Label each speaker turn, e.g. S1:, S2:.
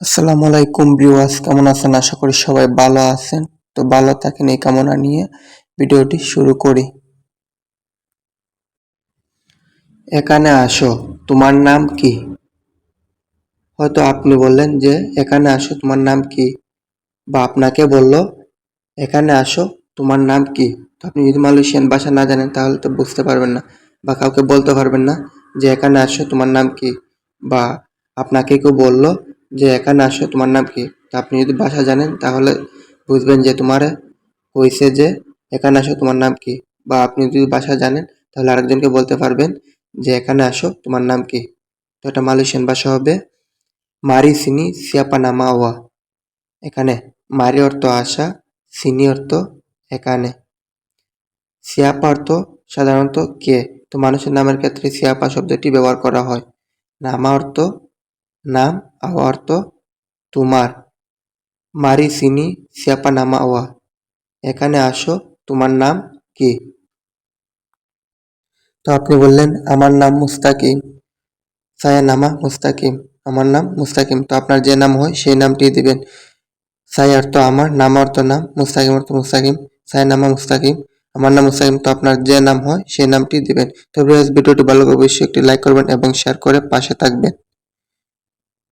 S1: আসসালামু আলাইকুম ভিউয়ার্স, কেমন আছেন? আশা করি সবাই ভালো আছেন। তো ভালো থাকেন এই কামনা নিয়ে ভিডিওটি শুরু করি। এখানে আসো, তোমার নাম কি? হয়তো আপনি বললেন যে, এখানে আসো, তোমার নাম কি? বা আপনাকে বলল, এখানে আসো, তোমার নাম কি? তো আপনি যদি মালয়েশিয়ান ভাষা না জানেন, তাহলে তো বুঝতে পারবেন না বা কাউকে বলতে পারবেন না যে, এখানে আসো, তোমার নাম কি? বা আপনাকে কেউ বলল যে এখানে আসো, তোমার নাম কি? তো আপনি যদি ভাষা জানেন, তাহলে বুঝবেন যে তোমার কইছে যে এখানে আসো, তোমার নাম কি? বা আপনি যদি ভাষা জানেন, তাহলে আরেকজনকে বলতে পারবেন যে এখানে আসো, তোমার নাম কি? তো এটা মালয়েশিয়ান ভাষা হবে। মারি সিনি সিয়াপা নামা ওয়া। এখানে মারি অর্থ আসা, সিনি অর্থ এখানে সিয়াপা অর্থ সাধারণত কে? তো মানুষের নামের ক্ষেত্রে সিয়াপা শব্দটি ব্যবহার করা হয়। নামা অর্থ নাম আওয়া অর্থ তোমার মারি সিনি সিয়াপা নামা ওয়া এখানে আসো তোমার নাম কি তো আপনি বললেন আমার নাম মুস্তাকিম সায়া নামা মুস্তাকিম আমার নাম মুস্তাকিম তো আপনার যে নাম হয় সেই নামটি দিবেন সাই অর্থ আমার নাম অর্থ নাম মুস্তাকিম অর্থ মুস্তাকিম সাই নামা মুস্তাকিম আমার নাম মুস্তাকিম তো আপনার যে নাম হয় সেই নামটি দিবেন তো ভিডিওটি ভালো অবশ্যই একটি লাইক করবেন এবং শেয়ার করে পাশে থাকবেন।